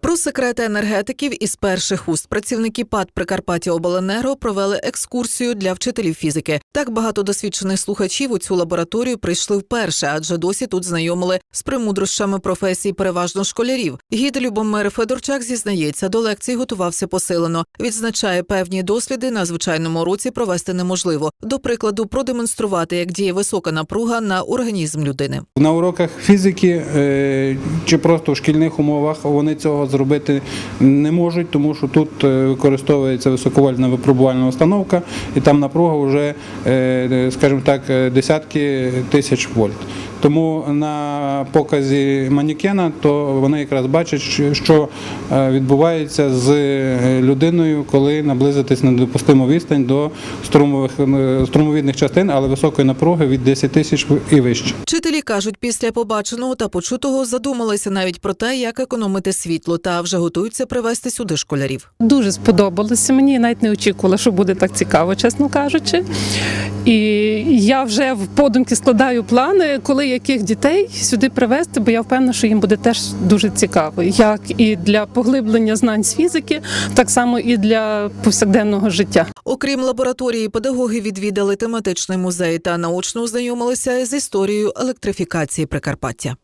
Про секрети енергетиків із перших уст працівники ПАД Прикарпаття Обленерго провели екскурсію для вчителів фізики. Так багато досвідчених слухачів у цю лабораторію прийшли вперше, адже досі тут знайомили з примудрощами професії переважно школярів. Гід Любомир Федорчак зізнається, до лекцій готувався посилено. Відзначає, певні досліди на звичайному уроці провести неможливо. До прикладу, продемонструвати, як діє висока напруга на організм людини. На уроках фізики е, чи просто в шкільних умовах вони цього зробити не можуть, тому що тут е, використовується високовольтна випробувальна установка, і там напруга вже, е, скажімо так, е, десятки тисяч вольт. Тому на показі манікена, то вони якраз бачать, що- е, відбувається з е, людиною, коли наблизитись на допустиму відстань до струмових е, струмовідних частин, але високої напруги від 10 тисяч і вище. Вчителі кажуть, після побаченого та почутого задумалися навіть про те, як економити світло, та вже готуються привезти сюди школярів. Дуже сподобалося мені, я навіть не очікувала, що буде так цікаво, чесно кажучи. І я вже в подумки складаю плани, коли яких дітей сюди привезти, бо я впевнена, що їм буде теж дуже цікаво, як і для поглиблення знань з фізики, так само і для повсякденного життя. Окрім лабораторії, педагоги відвідали тематичний музей та наочно ознайомилися з історією електрифікації Прикарпаття.